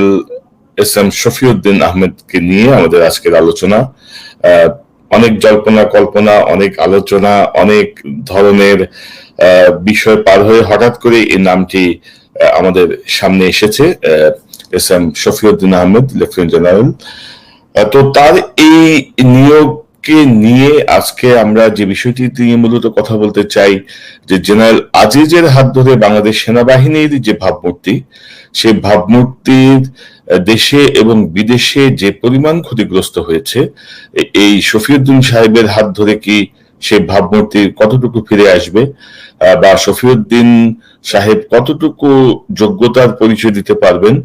General S M Shafiuddin আহমেদকে নিয়ে আমাদের আজকের আলোচনা। অনেক জল্পনা, কল্পনা, অনেক আলোচনা, অনেক ধরনের বিষয় পার হয়ে হঠাৎ করে এই নামটি আমাদের সামনে এসেছে S M Shafiuddin Ahmed, lieutenant general. তো তার এই নিয়োগকে নিয়ে আজকে আমরা যে বিষয়টি নিয়ে মূলত কথা বলতে চাই, যে জেনারেল আজিজের হাত ধরে বাংলাদেশ সেনাবাহিনীর যে ভাবমূর্তি সেই ভাবমূর্তির দেশে এবং বিদেশে যে পরিমাণ ক্ষতিগ্রস্ত হয়েছে, এই শফিউদ্দিন সাহেবের হাত ধরে কি সে ভাবমূর্তি কতটুকু ফিরে আসবে? বা শফিউদ্দিন সাহেব কতটুকু যোগ্যতার পরিচয় দিতে পারবেন?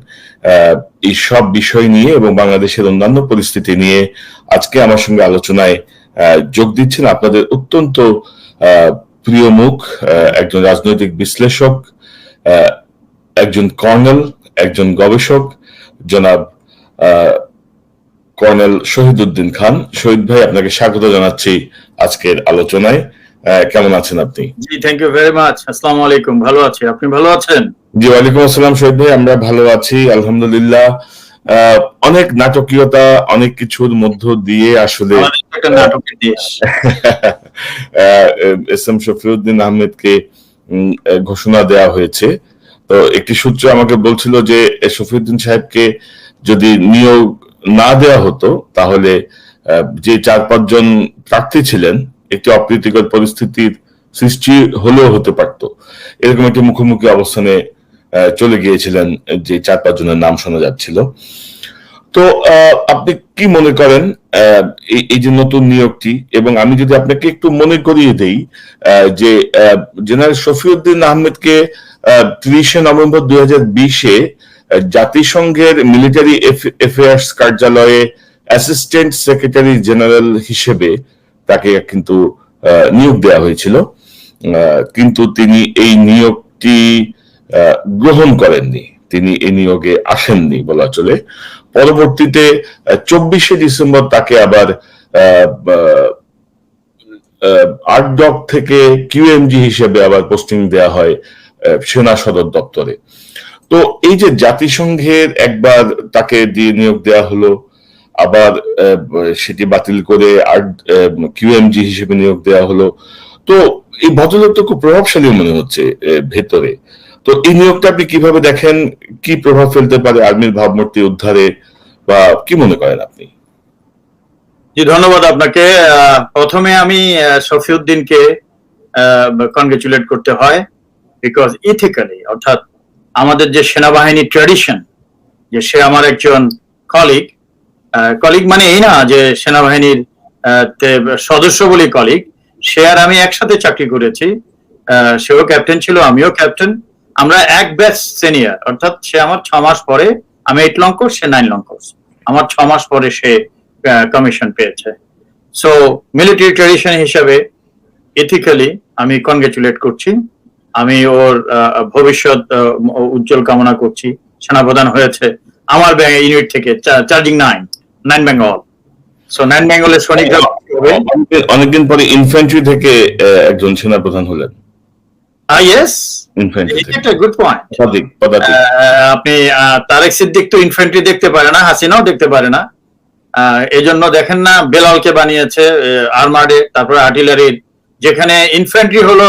এই সব বিষয় নিয়ে এবং বাংলাদেশের অন্যান্য পরিস্থিতি নিয়ে আজকে আমার সঙ্গে আলোচনায় যোগ দিচ্ছেন আপনাদের অত্যন্ত প্রিয় মুখ একজন রাজনৈতিক বিশ্লেষক একজন কর্নেল একজন গবেষক জনাব কর্নেল শহীদুদ্দিন খান। শহীদ ভাই আপনাকে স্বাগত জানাচ্ছি আজকের আলোচনায়। কেমন আছেন আপনি? জি থ্যাংক ইউ ভেরি মাচ আসসালামু আলাইকুম। ভালো আছি। আপনি ভালো আছেন? জি ওয়ালাইকুম আসসালাম শহীদ ভাই। আমরা ভালো আছি আলহামদুলিল্লাহ। আহ, অনেক নাটকীয়তা অনেক কিছুর মধ্য দিয়ে আসলে এস এম শফিউদ্দিন আহমেদকে ঘোষণা দেওয়া হয়েছে। তো একটি সূত্র আমাকে বলছিল যে শফিউদ্দিন সাহেবকে যদি নিয়োগ না দেওয়া হতো, তাহলে যে চার পাঁচজন প্রার্থী ছিলেন, একটি অপ্রীতিকর পরিস্থিতির সৃষ্টি হলেও হতে পারত। এরকম একটি মুখোমুখি অবস্থানে চলে গিয়েছিলেন, যে চার পাঁচ জনের নাম শোনা যাচ্ছিল। তো আপনি কি মনে করেন এই যে নতুন নিয়োগটি? এবং আমি যদি আপনাকে একটু মনে করিয়ে দেই যে জেনারেল শফিউদ্দিন আহমেদকে তিরিশে নভেম্বর দুই হাজার বিশে জাতিসংঘের মিলিটারি অ্যাফেয়ার্স কার্যালয়ে অ্যাসিস্ট্যান্ট সেক্রেটারি জেনারেল হিসেবে তাকে কিন্তু নিয়োগ দেওয়া হয়েছিল। কিন্তু তিনি এই নিয়োগটি গ্রহণ করেননি। তিনি এই নিয়োগে আসেননি বলা চলে। পরবর্তীতে চব্বিশে ডিসেম্বর তাকে আবার আর্টডক থেকে কিউএমজি হিসেবে আবার পোস্টিং দেওয়া হয়। সেনা সদর দপ্তরে। তো এই যে জাতিসংঘের একবার তাকে দিয়ে নিয়োগ দেওয়া হলো, আবার সেটি বাতিল করে আর্ট কিউএমজি হিসেবে নিয়োগ দেওয়া হলো, তো এই ভদ্রলোক তো খুব প্রভাবশালী মনে হচ্ছে ভেতরে। তো এই নিয়োগটা আপনি কীভাবে দেখেন? কি প্রভাব ফেলতে পারে আর্মির ভাবমূর্তি উদ্ধারে? বা কি মনে করেন আপনি? জি, ধন্যবাদ আপনাকে। প্রথমে আমি শফিউদ্দিনকে কনগ্রেচুলেট করতে হয়। বিকজ ইথিক্যালি অর্থাৎ আমাদের যে সেনাবাহিনী ট্র্যাডিশন যে সে আমার একজন কলিগ কলিগ মানে এই না যে সেনাবাহিনীর সদস্য বলি কলিগ সে আর আমি একসাথে চাকরি করেছি সেও ক্যাপ্টেন ছিল, আমিও ক্যাপ্টেন আমরা এক ব্যাচ সিনিয়র অর্থাৎ সে আমার ছ মাস পরে আমি এইট লং কোর্স সে নাইন লং কোর্স আমার ছ মাস পরে সে কমিশন পেয়েছে। সো মিলিটারি ট্রেডিশন হিসাবে এথিক্যালি আমি কনগ্রেচুলেট করছি। আমি ওর ভবিষ্যৎ উজ্জ্বল কামনা করছি। সেনাপ্রধান হয়েছে আমার ইউনিট থেকে charging nine nine Bengal. So nine বেঙ্গলের সৈনিকরা অনেকদিন- পরে ইনফ্যান্ট্রি থেকে একজন সেনাপ্রধান হলেন। ইয়েস ইনফ্যান্ট্রি গুড পয়েন্ট পদাতিক পদাতিক। আপনি তারেক সিদ্দিক তো ইনফ্যান্ট্রি দেখতে পারে না হাসিনাও দেখতে পারে না। আহ, এই জন্য দেখেন না বেলালকে বানিয়েছে আর্মার্ডে তারপরে আর্টিলারির যেখানে ইনফ্যান্ট্রি হলো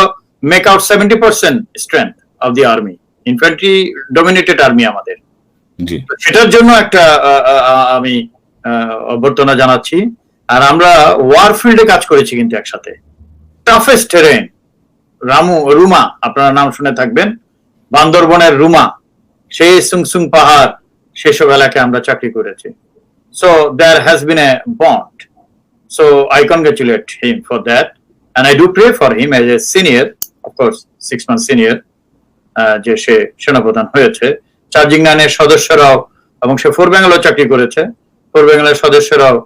out seventy percent strength of the army infantry dominated army আমাদের। সেটার জন্য একটা আমি অভ্যর্থনা জানাচ্ছি। আর আমরা ওয়ার ফিল্ডে কাজ করেছি কিন্তু একসাথে। টাফেস্ট টেরেন রামু রুমা আপনারা নাম শুনে থাকবেন। বান্দরবনের রুমা সেই সুংসুং পাহাড় সেসব এলাকায় আমরা চাকরি করেছি। So there has been a bond so I congratulate him for that and I do pray for him as a senior of course six month senior যে সে সেনাপ্রধান হয়েছে, চার্জিং নাইনের সদস্যরাও এবং সে ফোর বেঙ্গলও চাকরি করেছে ফোর বেঙ্গলের সদস্যরাও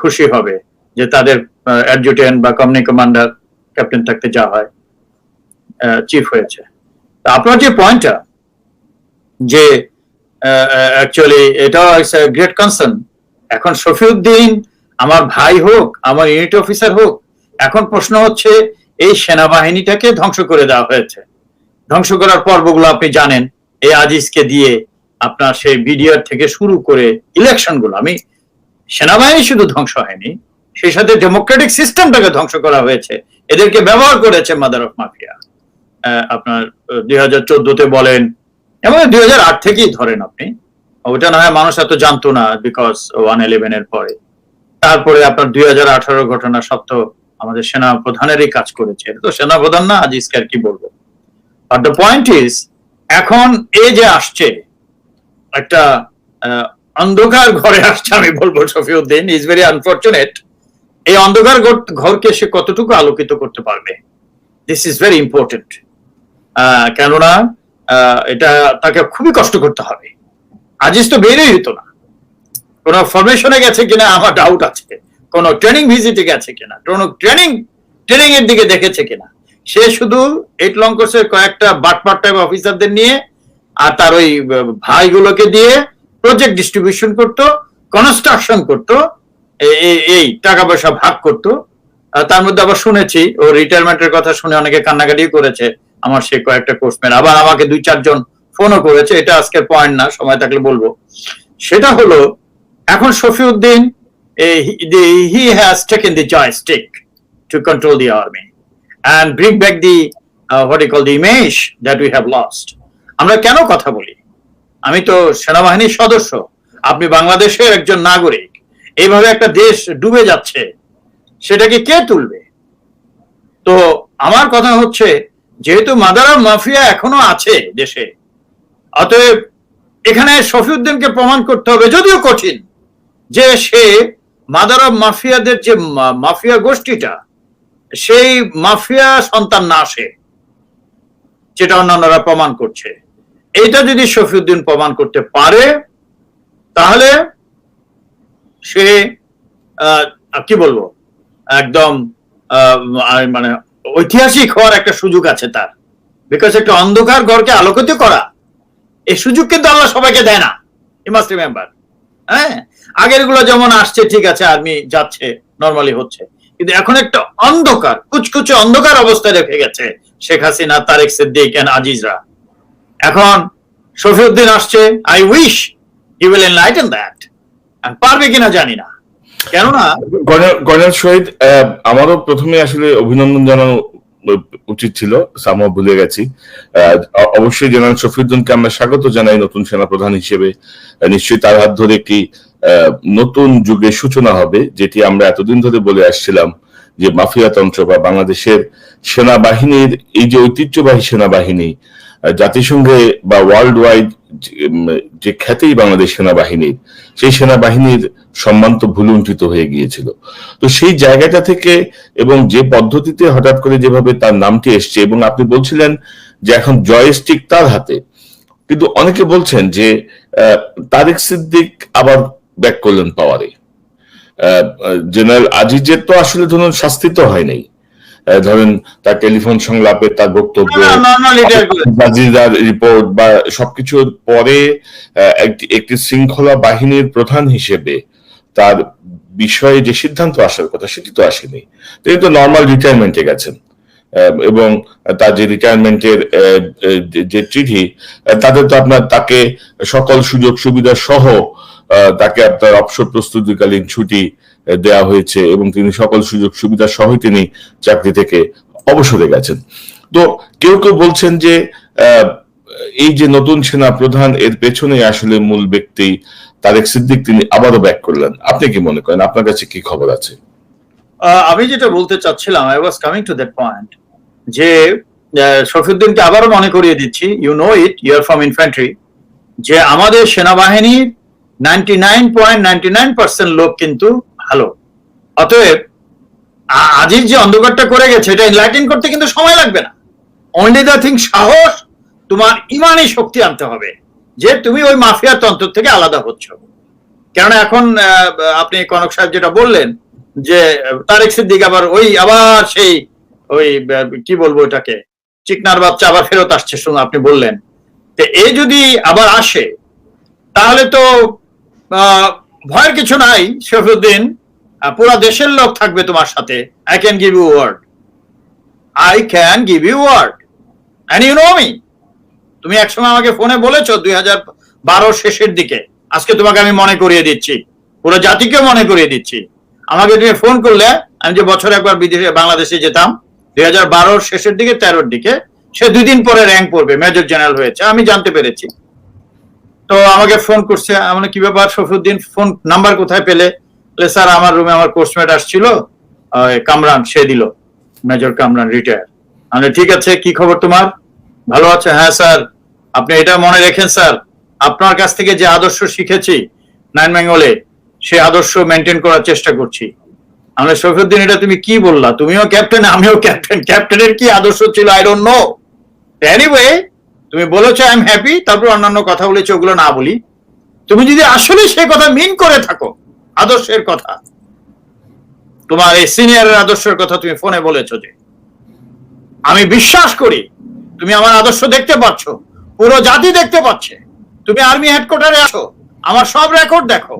খুশি হবে যে তাদের অ্যাডজুটেন্ট বা কমিউনি কমান্ডার ক্যাপ্টেন থাকতে যা হয় চিফ হয়েছে। আপনার যে পয়েন্টটা যে অ্যাকচুয়ালি এটাও গ্রেট কনসার্ন এখন শফিউদ্দিন, আমার ভাই হোক, আমার ইউনিট অফিসার হোক, এখন প্রশ্ন হচ্ছে এই সেনাবাহিনীটাকে ধ্বংস করে দেওয়া হয়েছে। ধ্বংস করার পর্বগুলো আপনি জানেন, এই আজিজকে দিয়ে আপনার সেই বিডিআর থেকে শুরু করে ইলেকশনগুলো আমি সেনাবাহিনী শুধু ধ্বংস হয়নি, সেই সাথে ডেমোক্রেটিক সিস্টেমটাকে ধ্বংস করা হয়েছে। এদেরকে ব্যবহার করেছে মাদার অফ মাফিয়া। আপনার দুই হাজার চোদ্দতে বলেন, এবং দুই হাজার আট থেকেই ধরেন আপনি। ওটা না হয় মানুষ এত জানতো না বিকজ ওয়ান ইলেভেন এর পরে। তারপরে আপনার দুই হাজার আঠারো ঘটনা সত্য আমাদের সেনা প্রধানেরই কাজ করেছে। এটা তো সেনা প্রধান না আজ ইসকার কি বলব? বাট দ্য পয়েন্ট ইজ এখন এ যে আসছে, একটা অন্ধকার ঘরে আসছে, আমি বলব শফিউদ্দিন ইজ ভেরি আনফর্চুনেট এই অন্ধকার ঘরকে সে কতটুকু আলোকিত করতে পারবে? দিস ইজ ভেরি ইম্পর্টেন্ট কেননা এটা তাকে খুবই কষ্ট করতে হবে। আজিজ তো বেরোই হতো না। কোন ফরমেশনে গেছে কিনা আমার ডাউট আছে। কোন ট্রেনিং ভিজিটে গেছে কিনা, কোন ট্রেনিং ট্রেনিং এর দিকে দেখেছে কিনা। সে শুধু এইট লং কোর্সের কয়েকটা বাটপার টাইপ অফিসারদের নিয়ে আর তার ওই ভাইগুলোকে দিয়ে প্রজেক্ট ডিস্ট্রিবিউশন করতো কনস্ট্রাকশন করতো এই টাকা পয়সা ভাগ করতো। তার মধ্যে আবার শুনেছি, ও রিটায়ারমেন্টের কথা শুনে অনেকে কান্নাকাটিও করেছে, আমার সে কয়েকটা কোর্সম্যান আবার আমাকে দুই চারজন ফোনও করেছে, এটা আজকের পয়েন্ট না, সময় থাকলে বলব। সেটা হলো, এখন Shafiuddin he has taken the joystick to control the army and bring back the what you call the image that we have lost আমরা কেন কথা বলি? আমি তো সেনাবাহিনীর সদস্য। আপনি বাংলাদেশের একজন নাগরিক। এইভাবে একটা দেশ ডুবে যাচ্ছে, সেটাকে কে তুলবে? তো আমার কথা হচ্ছে, যেহেতু মাদারা মাফিয়া এখনও আছে দেশে, অতএব এখানে শফিউদ্দিনকে প্রমাণ করতে হবে, যদিও কঠিন, যে সে মাদার মাফিয়াদের যে মাফিয়া গোষ্ঠীটা, সেই মাফিয়া সন্তান না আসে, যেটা অন্যান্যরা প্রমাণ করছে। এইটা যদি শফিউদ্দিন প্রমাণ করতে পারে, তাহলে সে কি বলব, একদম মানে ঐতিহাসিক হওয়ার একটা সুযোগ আছে তার। বিকজ একটা অন্ধকার ঘরকে আলোকিত করা, এই সুযোগ কিন্তু আল্লাহ সবাইকে দেয় না। ইউ মাস্ট রিমেম্বার হ্যাঁ? আগেরগুলো যেমন আসছে, ঠিক আছে, আর্মি যাচ্ছে নর্মালি হচ্ছে। কিন্তু এখন একটা অন্ধকার, কুচকুচে অন্ধকার অবস্থায় রেখে গেছে শেখ হাসিনা, তারেক সিদ্দিক এন্ড আজিজরা। এখন শফিউদ্দিন আসছে I wish he will enlighten that পারবে কিনা জানি না। কেননা গণের শহীদ আমারও প্রথমে আসলে অভিনন্দন জানানো উচিত ছিল সামা ভুলে গেছি। অবশ্যই জেনারেল শফিউদ্দিনকে আমরা স্বাগত জানাই নতুন সেনাপ্রধান হিসেবে। নিশ্চয়ই তার হাত ধরে একটি নতুন যুগের সূচনা হবে, যেটি আমরা এতদিন ধরে বলে আসছিলাম যে মাফিয়াতন্ত্র বা বাংলাদেশের সেনাবাহিনীর, এই যে ঐতিহ্যবাহী সেনাবাহিনী জাতিসংঘে বা ওয়ার্ল্ড ওয়াইড যে খ্যাতি বাংলাদেশ সেনাবাহিনীর, সেই সেনাবাহিনীর সম্মান তো ভুলুণ্ঠিত হয়ে গিয়েছিল। তো সেই জায়গাটা থেকে এবং যে পদ্ধতিতে হঠাৎ করে যেভাবে তার নামটি এসছে এবং আপনি বলছিলেন যে এখন জয়স্টিক তার হাতে, কিন্তু অনেকে বলছেন যে তারেক সিদ্দিক আবার ব্যাক করলেন পাওয়ারে জেনারেল আজিজের তো আসলে ধরুন শাস্তি তো হয় নাই ধরেন তার টেলিফোন সংলাপে তার বক্তব্য জাজিরার রিপোর্ট বা সবকিছুর পরে একটি শৃঙ্খলা বাহিনীর প্রধান হিসেবে তার বিষয়ে যে সিদ্ধান্ত আসার কথা সেটি তো আসেনি। তিনি তো নর্মাল রিটায়ারমেন্টে গেছেন। এবং তার যে রিটায়ারমেন্টের যে চিঠি তাতে তো আপনার তাকে সকল সুযোগ সুবিধা সহ তাকে আপনার অবসর প্রস্তুতিকালীন ছুটি দেওয়া হয়েছে এবং তিনি সকল সুযোগ সুবিধা সহ তিনি চাকরি থেকে অবসরে গেছেন। তো কেউ কেউ বলছেন যে এই যে নতুন সেনা প্রধান এর পেছনে আসলে মূল ব্যক্তি তারেক সিদ্দিক, তিনি আবারও ব্যাক করলেন। আপনি কি মনে করেন? আপনার কাছে কি খবর আছে? আমি যেটা বলতে চাচ্ছিলাম I was coming to that point যে শফিউদ্দিনকে আবারও মনে করিয়ে দিচ্ছি you know it you are from infantry যে আমাদের সেনাবাহিনীর ninety nine point ninety nine percent লোক কিন্তু ভালো অতএব, আ- আজিজ যে অন্ধকারটা করে গেছে, এটা এনলাইটেন করতে কিন্তু সময় লাগবে না। অনলি দ্য থিং সাহস, তোমার ইমানই শক্তি আনতে হবে, যে তুমি ওই মাফিয়া তন্ত্র থেকে আলাদা হচ্ছ। কেননা এখন আপনি কনক সাহেব যেটা বললেন, যে, তারেক সিদ্দিক আবার ওই, আবার সেই, ওই কি বলব এটাকে, চিকনার বাচ্চা আবার ফেরত আসছে শুনে, আপনি বললেন। তো এই যদি আবার আসে, তাহলে তো ভয়ের কিছু নাই শফিউদ্দিন। আহ, পুরা দেশের লোক থাকবে তোমার সাথে। I can give you word I can give you word and you know me তুমি একসময় আমাকে ফোনে বলেছ দুই হাজার বারো শেষের দিকে। আজকে তোমাকে আমি মনে করিয়ে দিচ্ছি। পুরো জাতিকে মনে করিয়ে দিচ্ছি। আমাকে তুমি ফোন করলে আমি যে বছর একবার বিদেশে বাংলাদেশে যেতাম দুই হাজার বারোর শেষের দিকে তেরোর দিকে সে দুই দিন পরে র্যাঙ্ক পড়বে মেজর জেনারেল হয়েছে আমি জানতে পেরেছি। তো আমাকে ফোন করছে, আমি কি ব্যাপার শফিউদ্দিন? ফোন নাম্বার কোথায় পেলে? স্যার, আমার রুমে আমার কোর্সমেট আসছিল কামরান, সে দিল মেজর কামরান রিটায়ার আমি ঠিক আছে, কি খবর তোমার? ভালো আছে হ্যাঁ স্যার। আপনি এটা মনে রেখেন, স্যার। আপনার কাছ থেকে যে আদর্শ শিখেছি নাইন বেঙ্গলে, সে আদর্শ মেনটেন করার চেষ্টা করছি। আমরা শফিউদ্দিন, এটা তুমি কি বললা? তুমিও ক্যাপ্টেন আমিও ক্যাপ্টেন ক্যাপ্টেনের কি আদর্শ ছিল? আই ডোন্ট নো এনিওয়ে তুমি বলেছ আই এম হ্যাপি তারপর অন্যান্য কথা বলেছ, ওগুলো না বলি। তুমি যদি আসলে সেই কথা মিন করে থাকো, আদর্শের কথা, তোমার এই সিনিয়রের আদর্শের কথা তুমি ফোনে বলেছ যে, আমি বিশ্বাস করি, তুমি আমার আদর্শ দেখতে পাচ্ছ, পুরো জাতি দেখতে পাচ্ছে, তুমি আর্মি হেডকোয়ার্টারে আসো আমার সব রেকর্ড দেখো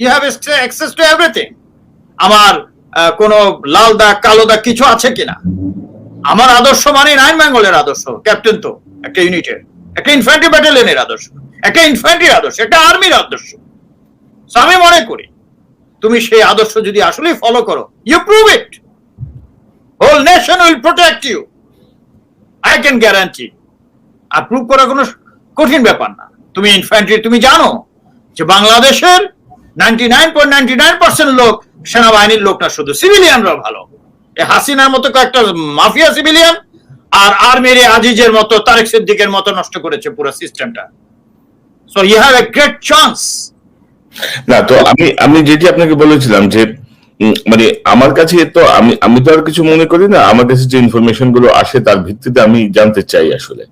you have access to everything আমার কোনো লাল দাগ, কালো দাগ কিছু আছে কিনা? আমার আদর্শ মানে নাইন বেঙ্গলের আদর্শ, ক্যাপ্টেন তো, একটা ইউনিটের একটা ইনফ্যান্ট্রি ব্যাটালিয়নের আদর্শ, একটা ইনফ্যান্ট্রির আদর্শ, একটা আর্মির আদর্শ। আমি মনে করি, তুমি সেই আদর্শ যদি আসলেই ফলো করো you prove it whole nation will protect you I can guarantee R prove করা কোনো কঠিন ব্যাপার না। তুমি ইনফ্যান্ট্রি তুমি জানো যে বাংলাদেশের ninety nine point ninety nine percent লোক, সেনাবাহিনীর লোক না শুধু সিভিলিয়ানরা ভালো। হাসিনার মতো কয়েকটা মাফিয়া সিভিলিয়ান আর আর্মির আজিজের মতো, তারেক সিদ্দিকের মতো নষ্ট করেছে পুরো সিস্টেমটা so you have a great chance না, তো আমি আমি যেটি আপনাকে বলেছিলাম যে মানে আমার কাছে তো আমি আমি তো আর কিছু মনে করি না, আমার কাছে যে ইনফরমেশনগুলো আসে তার ভিত্তিতে আমি জানতে চাই আসলে।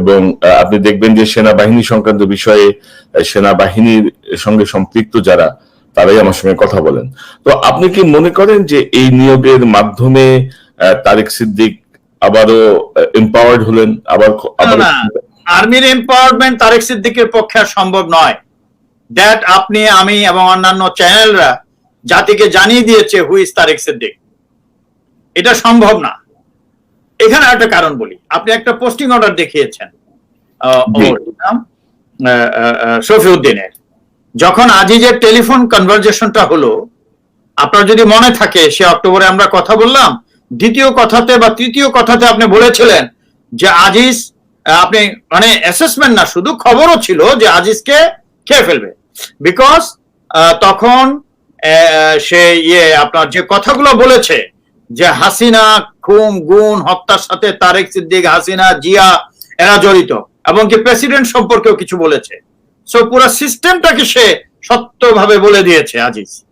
এবং আপনি দেখবেন যে সেনাবাহিনী সংক্রান্ত বিষয়ে সেনাবাহিনীর সঙ্গে সম্পৃক্ত যারা তারাই আমার সঙ্গে কথা বলেন। তো আপনি কি মনে করেন যে এই নিয়োগের মাধ্যমে তারেক সিদ্দিক আবারও এম্পাওয়ার্ড হলেন? আবার আর্মির এম্পাওয়ারমেন্ট তারেক সিদ্দিকের পক্ষে সম্ভব নয়। দ্যাট আপনি আমি এবং অন্যান্য চ্যানেলরা জাতিকে জানিয়ে দিয়েছে হু ইজ তারেক সিদ্দিক। এটা সম্ভব না। এখানে একটা কারণ বলি। আপনি একটা পোস্টিং অর্ডার দেখিয়েছেন শফিউদ্দিনের। যখন আজিজের টেলিফোন কনভারজেশনটা হলো, আপনার যদি মনে থাকে, সে অক্টোবরে আমরা কথা বললাম, দ্বিতীয় কথাতে বা তৃতীয় কথাতে আপনি বলেছিলেন যে, আজিজ, আপনি মানে অ্যাসেসমেন্ট না, শুধু খবরও ছিল যে আজিজকে খেয়ে ফেলবে। বিকজ তখন সে ইয়ে আপনার যে কথাগুলো বলেছে, যে হাসিনা খুন, গুণ, হত্যার সাথে তারেক সিদ্দিক, হাসিনা, জিয়া, এরা জড়িত। এবং কি প্রেসিডেন্ট সম্পর্কেও কিছু বলেছে। সো পুরো সিস্টেমটাকে সে সত্যভাবে বলে দিয়েছে, আজিজ।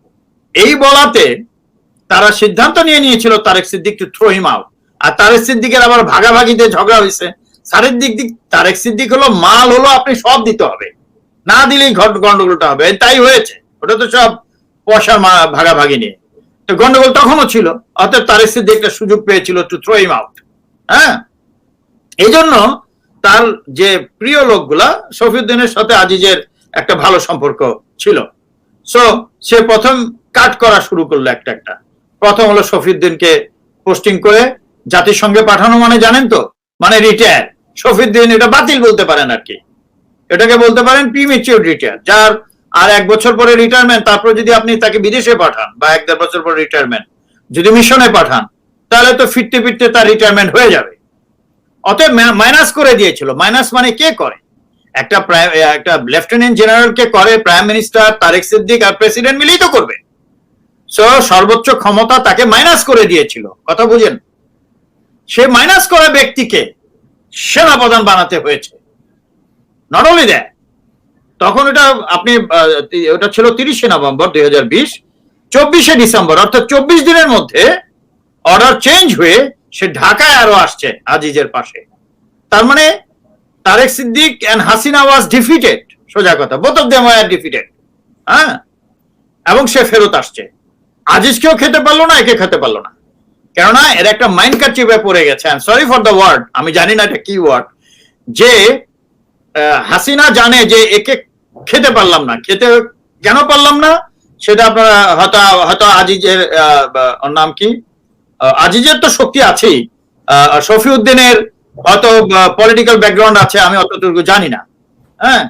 এই বলাতে তারা সিদ্ধান্ত নিয়ে নিয়েছিল Tarek Siddique to throw him out আর তারেক সিদ্দিকের আবার ভাগাভাগিতে ঝগড়া হয়েছে। তারেক দিক দিক তারেক সিদ্দিক হলো, মাল হলো, আপনি সব দিতে হবে। না দিলেই ঘট- গন্ডগোলটা হবে। তাই হয়েছে। ওটা তো সব পয়সার মা- ভাগাভাগি নিয়ে। তো গন্ডগোল তখনও ছিল অর্থাৎ তারেক সিদ্দিক একটা সুযোগ পেয়েছিল টু থ্রো হিম আউট হ্যাঁ? এই জন্য তার যে প্রিয় লোকগুলা, শফিউদ্দিনের সাথে আজিজের একটা ভালো সম্পর্ক ছিল। সো সে প্রথম কাট করা শুরু করল একটা একটা। প্রথম হলো শফিউদ্দিনকে পোস্টিং করে, জাতিসংঘে পাঠানো মানে জানেন তো? মানে রিটায়ার শফিউদ্দিন এটা বাতিল বলতে পারেন আর কি। এটাকে বলতে পারেন প্রিমেচিউর রিটায়ার যার আর এক বছর পরে রিটায়ারমেন্ট তারপর যদি আপনি তাকে বিদেশে পাঠান, বা এক দেড় বছর পরে রিটায়ারমেন্ট যদি মিশনে পাঠান, তাহলে তো ফিরতে ফিরতে তার রিটায়ারমেন্ট হয়ে যাবে। অতএব মাইনাস করে দিয়েছিল। মাইনাস মানে কে করে? একটা একটা লেফটেন্যান্ট জেনারেল কে করে প্রাইম মিনিস্টার তারেক সিদ্দিক আর প্রেসিডেন্ট মিলেই তো করবে। সর্বোচ্চ ক্ষমতা তাকে মাইনাস করে দিয়েছিল। কথা বুঝেন? সে মাইনাস করা ব্যক্তিকে সেনাপ্রধান বানাতে হয়েছে। নট অনলি দ্যাট তখন এটা আপনি ওটা ছিল তিরিশে নভেম্বর দুই হাজার বিশ, চব্বিশে ডিসেম্বর, অর্থাৎ চব্বিশ দিনের মধ্যে অর্ডার চেঞ্জ হয়ে সে ঢাকায় আরও আসছে আজিজের পাশে। তার মানে Tarek Siddique and Hasina was defeated সোজা কথা both of them were defeated হ্যাঁ? এবং সে ফেরত আসছে। আজিজকেও খেতে পারল না, একে খেতে পারল না। কেননা এর একটা মাইন্ড কাচিপে পড়ে গেছে। I sorry for the word আমি জানি না এটা কি ওয়ার্ড যে হাসিনা জানে যে একে খেতে পারলাম না। খেতে কেন পারলাম না? সেটা আপনারা হয়তো হয়তো আজিজের নাম কি? আজিজের তো শক্তি আছেই। শফিউদ্দিনের হয়তো পলিটিক্যাল ব্যাকগ্রাউন্ড আছে আমি অতটুকু জানি না। হ্যাঁ?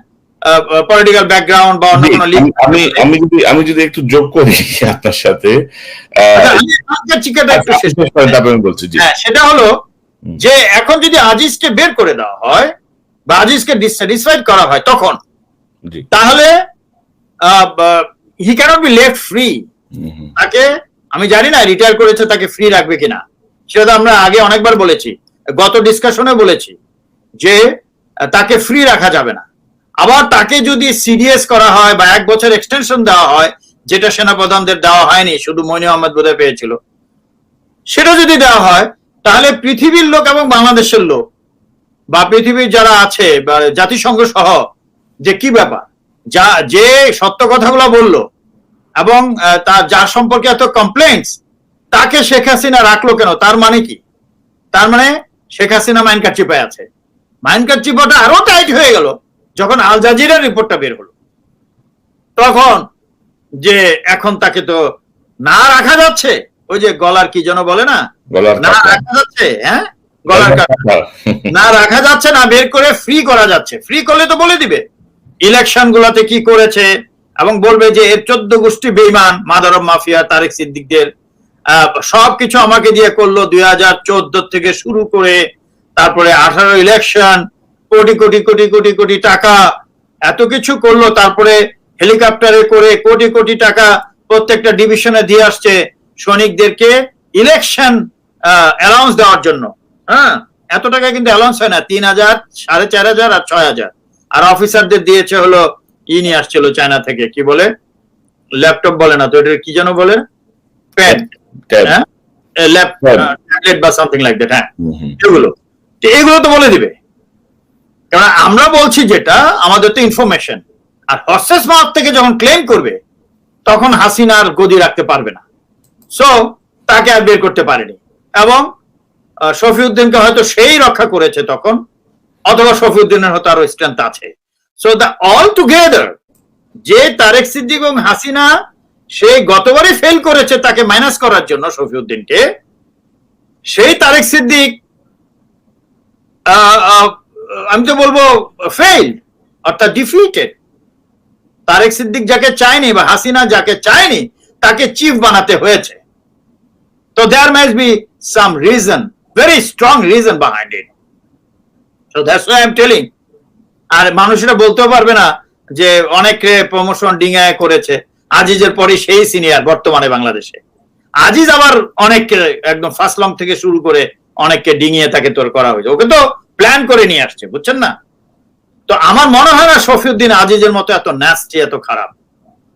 পলিটিক্যাল ব্যাকগ্রাউন্ড বা অন্য কোনো আমি- আমি যদি আমি যদি একটু যোগ করি আপনার সাথে বলছি জি। হ্যাঁ সেটা হলো যে এখন যদি আজিজকে বের করে দেওয়া হয় বা আজিজকে ডিসস্যাটিসফাইড করা হয় তখন তাহলে he can't be left free. তাকে আমি জানি না রিটায়ার করেছে, তাকে ফ্রি রাখবে কিনা। সেটা তো আমরা আগে অনেকবার বলেছি, গত ডিসকাশনে বলেছি, যে তাকে ফ্রি রাখা যাবে না। আবার তাকে যদি সিডিএস করা হয় বা এক বছর এক্সটেনশন দেওয়া হয়, যেটা সেনাপ্রধানদের দেওয়া হয়নি, শুধু মইনু আহমেদ বোধহয় পেয়েছিল, সেটা যদি দেওয়া হয়, তাহলে পৃথিবীর লোক এবং বাংলাদেশের লোক, বা পৃথিবীর যারা আছে, বা জাতিসংঘ সহ, যে কি ব্যাপার? যা, যে সত্য কথাগুলো বলল এবং তার যার সম্পর্কে এত কমপ্লেন্টস তাকে শেখ হাসিনা রাখল কেন? তার মানে কি? তার মানে শেখ হাসিনা মাইন কার্ড চিপায় আছে। মাইন কার্ড চিপাটা আরও টাইট হয়ে গেল যখন আল জাজিরার রিপোর্টটা বের হলো। তখন যে এখন তাকে তো না রাখা যাচ্ছে ওই যে গলার কি যেন বলে না? না রাখা যাচ্ছে হ্যাঁ? গলার। না রাখা যাচ্ছে না বের করে ফ্রি করা যাচ্ছে। ফ্রি করলে তো বলে দিবে। ইলেকশন গুলাতে কি করেছে? এবং বলবে যে এর চোদ্দ গোষ্ঠী বেইমান মাদারব মাফিয়া, তারেক সিদ্দিকদের সবকিছু আমাকে দিয়ে করল দুই হাজার চোদ্দ থেকে শুরু করে তারপরে আঠারো ইলেকশন কোটি কোটি কোটি কোটি কোটি টাকা এত কিছু করল। তারপরে হেলিকপ্টারে করে কোটি কোটি টাকা প্রত্যেকটা ডিভিশনে দিয়ে আসছে সৈনিকদেরকে ইলেকশন অ্যালাউন্স দেওয়ার জন্য। হ্যাঁ এত টাকা কিন্তু অ্যালাউন্স হয় না, তিন হাজার, সাড়ে চার হাজার আর ছয় হাজার। আর অফিসারদের দিয়েছে হলো ই নিয়ে আসছিল চায়না থেকে কি বলে? ল্যাপটপ বলে না তো এটা কি যেন বলে? প্যাড। হ্যাঁ? ট্যাবলেট বা সামথিং লাইক দ্যাট হ্যাঁ। এগুলো। তো এগুলো তো বলে দিবে। কারণ আমরা বলছি যেটা আমাদের তো ইনফরমেশন আর হর্সেস মাউথ থেকে যখন ক্লেম করবে তখন হাসিনা আর গদি রাখতে পারবে না। সো তাকে আর বের করতে পারেনি। এবং শফিউদ্দিনকে হয়তো সেই রক্ষা করেছে তখন অথবা শফিউদ্দিনের হয়তো আরও স্ট্রেংথ আছে। সো দ্য অল টুগেদার যে তারেক সিদ্দিক এবং হাসিনা, সে গতবারই ফেল করেছে তাকে মাইনাস করার জন্য শফিউদ্দিনকে। সেই তারেক সিদ্দিক আমি তো বলব ফেল অর্থাৎ ডিফিটেড তারেক সিদ্দিক যাকে চায়নি বা হাসিনা যাকে চায়নি, তাকে চিফ বানাতে হয়েছে। তো there might be some reason very strong reason behind it so that's why I am telling আর মানুষেরা বলতেও পারবে না যে অনেকে প্রমোশন ডিঙায় করেছে। আজিজের পরে সেই সিনিয়র বর্তমানে বাংলাদেশে। আজিজ আবার অনেককে একদম ফার্স্ট লং থেকে শুরু করে অনেককে ডিঙিয়ে তাকে তোর করা হয়েছে। ওকে তো প্ল্যান করে নিয়ে আসছে, বুঝছেন না? তো আমার মনে হয় না শফিউদ্দিন আজিজের মতো এত ন্যাস্টি এত খারাপ।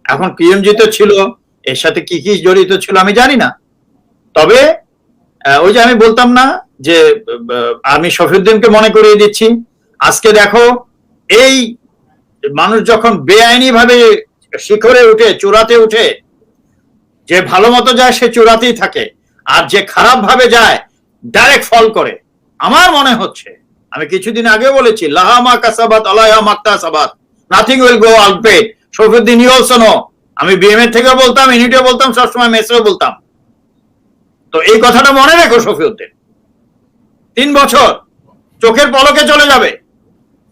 এখন পিএমজি তো ছিল, এর সাথে কি কি জড়িত ছিল আমি জানি না। তবে ওই যে আমি বলতাম না যে আমি শফিউদ্দিনকে মনে করিয়ে দিচ্ছি। আজকে দেখো এই মানুষ যখন বেআইনি ভাবে শিখরে উঠে, চূড়াতে উঠে, যে ভালো মতো যায়, সে চূড়াতেই থাকে। আর যে খারাপ ভাবে যায় ডাইরেক্ট ফল করে। আমার মনে হচ্ছে, আমি কিছুদিন আগে বলেছি লাহামা কাসাবাত, আলাহা মাক্তা সাবাত nothing will go outpaid Shafiuddin you know আমি বিএমএ থেকে বলতাম ইউনিটিও বলতাম, সবসময় মেসেও বলতাম। তো এই কথাটা মনে রেখো শফিউদ্দিন। তিন বছর, চোখের পলকে চলে যাবে।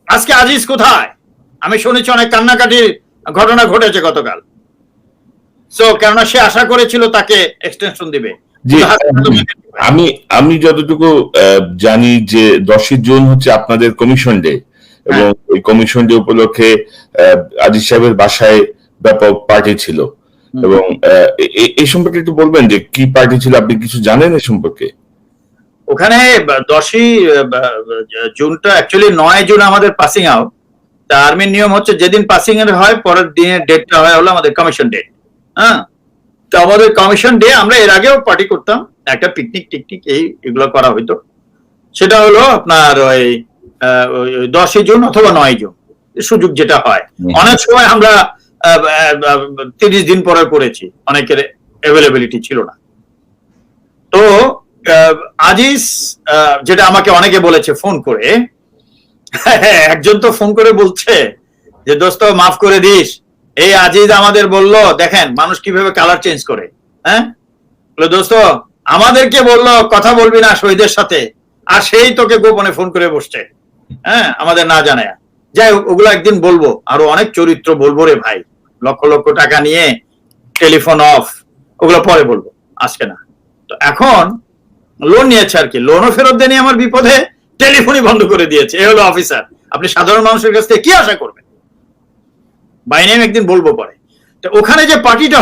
আজকে আজিজ কোথায়? আমি শুনেছি অনেক কান্নাকাটির ঘটনা ঘটেছে গতকাল। সো কেননা সে আশা করেছিল তাকে এক্সটেনশন দিবে। আমি আমি যতটুকু জানি যে দশই জুন হচ্ছে আপনাদের কমিশন ডে এবং ওই কমিশন ডে উপলক্ষে আজিজ সাহেবের বাসায় ব্যাপক পার্টি ছিল। এবং এ- এই সম্পর্কে একটু বলবেন যে কি পার্টি ছিল? আপনি কিছু জানেন এ সম্পর্কে? ওখানে দশই জুনটা অ্যাকচুয়ালি নয় জুন আমাদের পাসিং আউট তা আর্মির নিয়ম হচ্ছে যেদিন পাসিং এর হয় পরের দিনের ডেটটা হয় হলো আমাদের কমিশন ডেট হ্যাঁ? তো আমাদের কমিশন ডে আমরা এর আগেও পার্টি করতাম একটা পিকনিক টিকনিক এই এগুলো করা হইতো। সেটা হলো আপনার ওই দশই জুন অথবা নয় জুন সুযোগ যেটা হয়। অনেক সময় আমরা তিরিশ দিন পরে করেছি অনেকের অ্যাভেলেবিলিটি ছিল না। তো আজিজ যেটা আমাকে অনেকে বলেছে ফোন করে, একজন তো ফোন করে বলছে যে, দোস্ত, মাফ করে দিস। এই আজিজ আমাদের বলল, দেখেন, মানুষ কীভাবে কালার চেঞ্জ করে। হ্যাঁ? দোস্ত, আমাদেরকে বলল, কথা বলবি না শহীদের সাথে, আর সেই তোকে গোপনে ফোন করে বসছে। হ্যাঁ? আমাদের না জানায়। যাই হোক, ওগুলো একদিন বলব। আরও অনেক চরিত্র বলব রে ভাই। লক্ষ লক্ষ টাকা নিয়ে, টেলিফোন অফ, ওগুলো পরে বলব, আজকে না। তো এখন লোন নিয়েছে আর কি। লোনও ফেরত দেনি আমার বিপদে টেলিফোনই বন্ধ করে দিয়েছে। এ হলো অফিসার আপনি সাধারণ মানুষের কাছ থেকে কি আশা করবেন? বাইনে আমি একদিন বলব পরে। তো ওখানে যে পার্টিটা